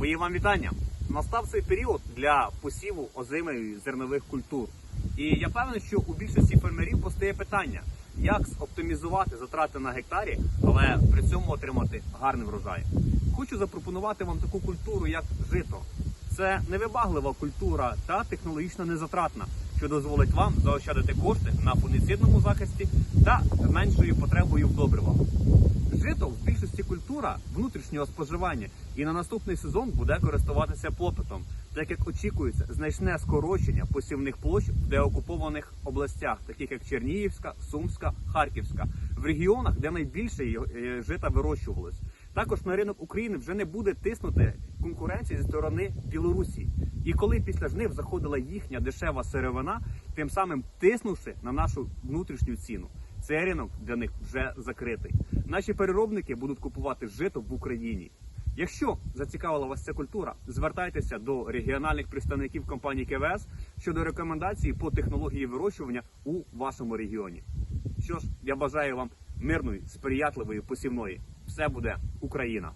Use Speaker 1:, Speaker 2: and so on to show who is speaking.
Speaker 1: Мої вам вітання. Настав цей період для посіву озимої зернових культур. І я певний, що у більшості фермерів постає питання, як оптимізувати затрати на гектарі, але при цьому отримати гарний врожай. Хочу запропонувати вам таку культуру, як жито. Це невибаглива культура та технологічно незатратна, що дозволить вам заощадити кошти на фунгіцидному захисті та меншою потребою в добривах. Жито більшості культура внутрішнього споживання і на наступний сезон буде користуватися попитом, так як очікується значне скорочення посівних площ в деокупованих областях, таких як Чернігівська, Сумська, Харківська, в регіонах, де найбільше е, жита вирощувалось. Також на ринок України вже не буде тиснути конкуренції зі сторони Білорусі. І коли після жнив заходила їхня дешева сировина, тим самим тиснувши на нашу внутрішню ціну. Цей ринок для них вже закритий. Наші переробники будуть купувати жито в Україні. Якщо зацікавила вас ця культура, звертайтеся до регіональних представників компанії КВС щодо рекомендацій по технології вирощування у вашому регіоні. Що ж, я бажаю вам мирної, сприятливої посівної. Все буде Україна!